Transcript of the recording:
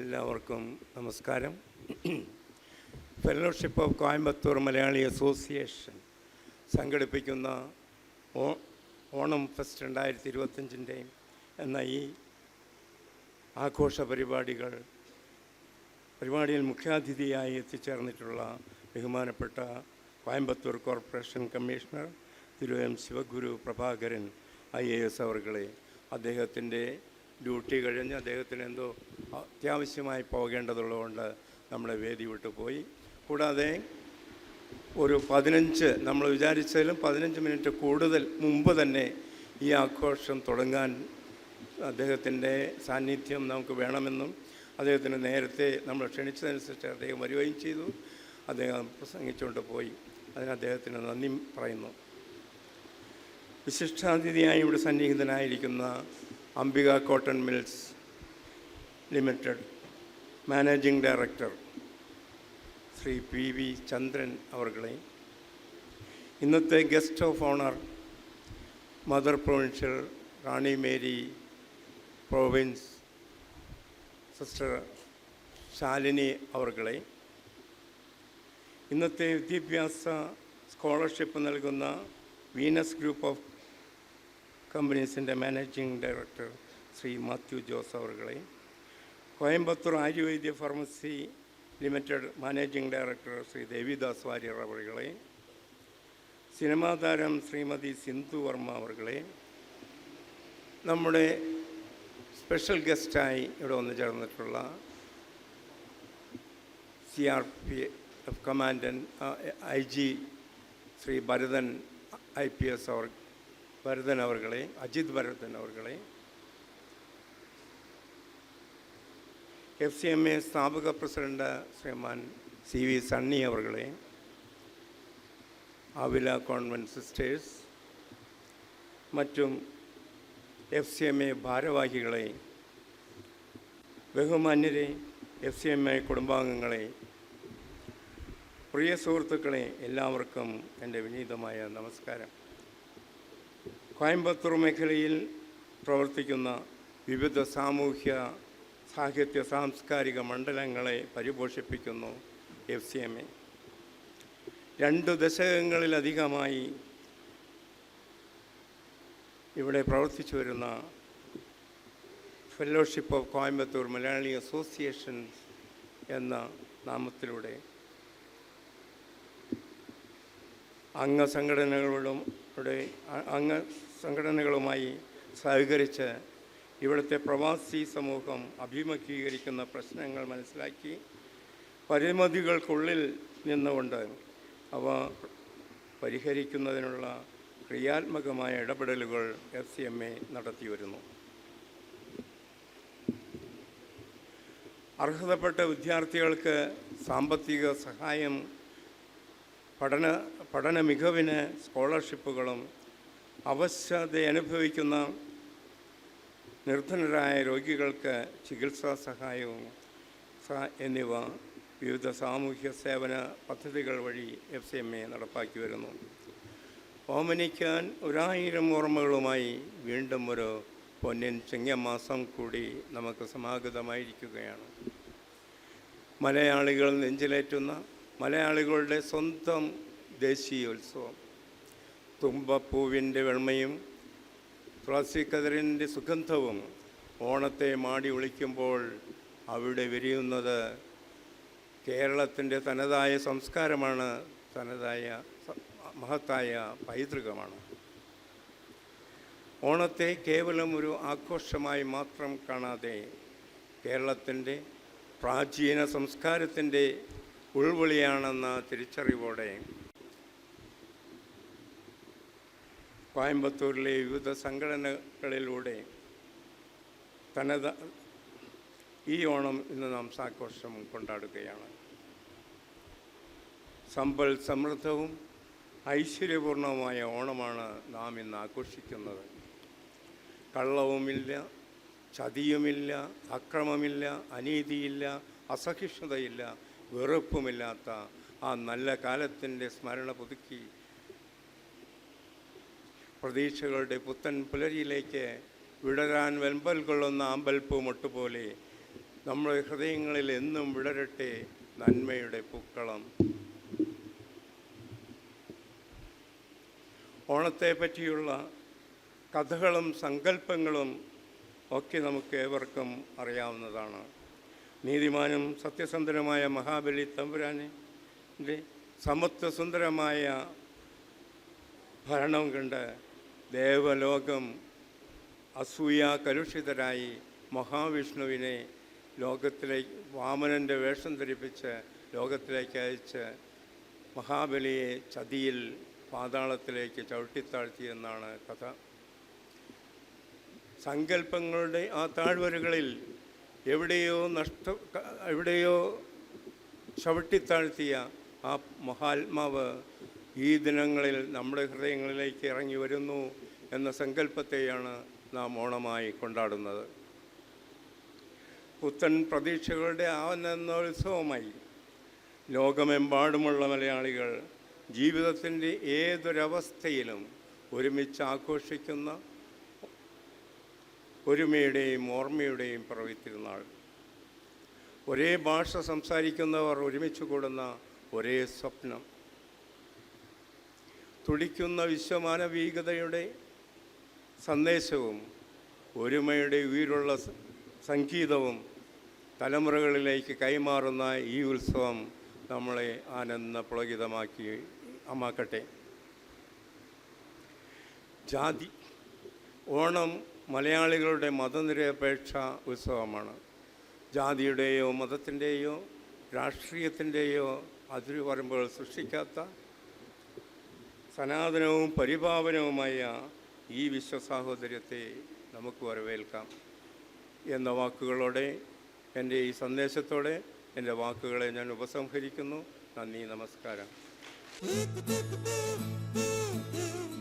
എല്ലാവർക്കും നമസ്കാരം. Fellowship of Coimbatore Malayali association സംഘടിപ്പിക്കുന്ന ഓണം ഫെസ്റ്റ് രണ്ടായിരത്തി ഇരുപത്തഞ്ചിന്റെ എന്ന ഈ ആഘോഷ പരിപാടികൾ പരിപാടിയിൽ മുഖ്യാതിഥിയായി എത്തിച്ചേർന്നിട്ടുള്ള ബഹുമാനപ്പെട്ട Coimbatore corporation commissioner Thiru M Sivaguru Prabhakaran I A S അവർകളെ അദ്ദേഹത്തിന്റെ ഡ്യൂട്ടി കഴിഞ്ഞ് അദ്ദേഹത്തിന് എന്തോ അത്യാവശ്യമായി പോകേണ്ടതുള്ളതുകൊണ്ട് നമ്മളെ വേദി വിട്ടു പോയി. കൂടാതെ ഒരു പതിനഞ്ച് നമ്മൾ വിചാരിച്ചതിലും പതിനഞ്ച് മിനിറ്റ് കൂടുതൽ മുമ്പ് തന്നെ ഈ ആഘോഷം തുടങ്ങാൻ അദ്ദേഹത്തിന്റെ സാന്നിധ്യം നമുക്ക് വേണമെന്നും അദ്ദേഹത്തിന് നേരത്തെ നമ്മൾ ക്ഷണിച്ചതനുസരിച്ച് അദ്ദേഹം വരികയും ചെയ്തു. അദ്ദേഹം പ്രസംഗിച്ചുകൊണ്ട് പോയി. അതിന് അദ്ദേഹത്തിന് നന്ദി പറയുന്നു. വിശിഷ്ടാതിഥിയായി ഇവിടെ സന്നിഹിതനായിരിക്കുന്ന Ambika cotton mills limited managing director Shri P V Chandran അവർകളെ. ഇന്നത്തെ guest of honour mother provincial Rani Mary province sister Shalini അവർകളെ. ഇന്നത്തെ വിദ്യാഭ്യാസ സ്കോളർഷിപ്പ് നൽകുന്ന വീനസ് ഗ്രൂപ്പ് ഓഫ് കമ്പനീസിന്റെ managing director Shri Mathew Jose അവർകളെ Coimbatore Aryavaidya pharmacy limited managing director Shri Devidas Warrier അവർകളെ സിനിമാ താരം ശ്രീമതി സിന്ധു വർമ്മ അവർകളെ നമ്മുടെ special ഗസ്റ്റായി ഇവിടെ വന്നു ചേർന്നിട്ടുള്ള C R P F commandant I G Shri Bharathan I P S അവർ ഭരതൻ അവർകളെ അജിത് ഭരതൻ അവർകളെ. എഫ് സി എം എ സ്ഥാപക president Sriman C V Sunny അവർകളെ. Avila convent sisters. മറ്റും എഫ് സി എം എ ഭാരവാഹികളെ. ബഹുമാന്യരെ എഫ് സി എം എ കുടുംബാംഗങ്ങളെ. പ്രിയ സുഹൃത്തുക്കളെ എല്ലാവർക്കും എന്റെ വിനീതമായ നമസ്കാരം. കോയമ്പത്തൂർ മേഖലയിൽ പ്രവർത്തിക്കുന്ന വിവിധ സാമൂഹ്യ സാഹിത്യ സാംസ്കാരിക മണ്ഡലങ്ങളെ പരിപോഷിപ്പിക്കുന്നു എഫ് സി എം എ. രണ്ട് ദശകങ്ങളിലധികമായി ഇവിടെ പ്രവർത്തിച്ചു വരുന്ന fellowship of Coimbatore Malayali association എന്ന നാമത്തിലൂടെ അംഗസംഘടനകളോടും അംഗ സംഘടനകളുമായി സഹകരിച്ച് ഇവിടുത്തെ പ്രവാസി സമൂഹം അഭിമുഖീകരിക്കുന്ന പ്രശ്നങ്ങൾ മനസ്സിലാക്കി പരിമിതികൾക്കുള്ളിൽ നിന്നുകൊണ്ട് അവ പരിഹരിക്കുന്നതിനുള്ള ക്രിയാത്മകമായ ഇടപെടലുകൾ എഫ് സി എം എ നടത്തിവരുന്നു. അർഹതപ്പെട്ട വിദ്യാർത്ഥികൾക്ക് സാമ്പത്തിക സഹായം പഠന പഠന മികവിന് സ്കോളർഷിപ്പുകളും അവശത അനുഭവിക്കുന്ന നിർധനരായ രോഗികൾക്ക് ചികിത്സാ സഹായവും എന്നിവ വിവിധ സാമൂഹ്യ സേവന പദ്ധതികൾ വഴി എഫ് സി എം എ നടപ്പാക്കി വരുന്നു. ഓമനിക്കാൻ ഒരായിരം ഓർമ്മകളുമായി വീണ്ടും ഒരു പൊന്നിൻ ചിങ്ങമാസം കൂടി നമുക്ക് സമാഗതമായിരിക്കുകയാണ്. മലയാളികൾ നെഞ്ചിലേറ്റുന്ന മലയാളികളുടെ സ്വന്തം ദേശീയോത്സവം. തുമ്പപ്പൂവിന്റെ വെണ്മയും തുളസിക്കതിരിന്റെ സുഗന്ധവും ഓണത്തെ മാടി ഒളിക്കുമ്പോൾ അവിടെ വിരിയുന്നത് കേരളത്തിന്റെ തനതായ സംസ്കാരമാണ് തനതായ മഹത്തായ പൈതൃകമാണ്. ഓണത്തെ കേവലം ഒരു ആഘോഷമായി മാത്രം കാണാതെ കേരളത്തിന്റെ പ്രാചീന സംസ്കാരത്തിന്റെ ഉൾവിളിയാണെന്ന തിരിച്ചറിവോടെ കോയമ്പത്തൂരിലെ വിവിധ സംഘടനകളിലൂടെ തനത ഈ ഓണം ഇന്ന് നാം സാഘോഷം കൊണ്ടാടുകയാണ്. സമ്പൽ സമൃദ്ധവും ഐശ്വര്യപൂർണവുമായ ഓണമാണ് നാം ഇന്ന് ആഘോഷിക്കുന്നത്. കള്ളവുമില്ല ചതിയുമില്ല അക്രമമില്ല അനീതിയില്ല അസഹിഷ്ണുതയില്ല വെറുപ്പുമില്ലാത്ത ആ നല്ല കാലത്തിന്റെ സ്മരണ പുതുക്കി പ്രതീക്ഷകളുടെ പുത്തൻ പുലരിയിലേക്ക് വിടരാൻ വെമ്പൽ കൊള്ളുന്ന അമ്പൽപ്പ് മുട്ടുപോലെ നമ്മുടെ ഹൃദയങ്ങളിൽ എന്നും വിടരട്ടെ നന്മയുടെ പൂക്കളം. ഓണത്തെ പറ്റിയുള്ള കഥകളും സങ്കല്പങ്ങളും ഒക്കെ നമുക്ക് ഏവർക്കും അറിയാവുന്നതാണ്. നീതിമാനും സത്യസന്ധനുമായ മഹാബലി തമ്പുരാനെ സമത്വസുന്ദരമായ ഭരണം കണ്ട് ദേവലോകം അസൂയ കലുഷിതരായി മഹാവിഷ്ണുവിനെ ലോകത്തിലേക്ക് വാമനന്റെ വേഷം ധരിപ്പിച്ച് ലോകത്തിലേക്ക് അയച്ച് മഹാബലിയെ ചതിയിൽ പാതാളത്തിലേക്ക് ചവിട്ടിത്താഴ്ത്തിയെന്നാണ് കഥ. സങ്കല്പങ്ങളുടെ ആ താഴ്വരകളിൽ എവിടെയോ നഷ്ട എവിടെയോ ചവിട്ടിത്താഴ്ത്തിയ ആ മഹാത്മാവ് ഈ ദിനങ്ങളിൽ നമ്മുടെ ഹൃദയങ്ങളിലേക്ക് ഇറങ്ങി വരുന്നു എന്ന സങ്കല്പത്തെയാണ് നാം ഓണമായി കൊണ്ടാടുന്നത്. പുത്തൻ പ്രതീക്ഷകളുടെ ആനന്ദോത്സവമായി ലോകമെമ്പാടുമുള്ള മലയാളികൾ ജീവിതത്തിന്റെ ഏതൊരവസ്ഥയിലും ഒരുമിച്ച് ആഘോഷിക്കുന്ന ഒരുമയുടെയും ഓർമ്മയുടെയും പിറവിത്തിരുന്നാൾ. ഒരേ ഭാഷ സംസാരിക്കുന്നവർ ഒരുമിച്ച് കൂടുന്ന ഒരേ സ്വപ്നം. തുടിക്കുന്ന വിശ്വമാനവീകതയുടെ സന്ദേശവും ഒരുമയുടെ ഉയരുള്ള സംഗീതവും തലമുറകളിലേക്ക് കൈമാറുന്ന ഈ ഉത്സവം നമ്മളെ ആനന്ദ പുളകിതമാക്കി അമാക്കട്ടെ ജാതി ഓണം മലയാളികളുടെ മതനിരപേക്ഷ ഉത്സവമാണ്. ജാതിയുടെയോ മതത്തിന്റെയോ രാഷ്ട്രീയത്തിന്റെയോ അതിരുവരമ്പുകൾ സൃഷ്ടിക്കാത്ത സനാതനവും പരിപാവനവുമായ ഈ വിശ്വസാഹോദര്യത്തെ നമുക്ക് വരവേൽക്കാം. എന്ന വാക്കുകളോടെ എന്റെ ഈ സന്ദേശത്തോടെ എന്റെ വാക്കുകളെ ഞാൻ ഉപസംഹരിക്കുന്നു. നന്ദി നമസ്കാരം.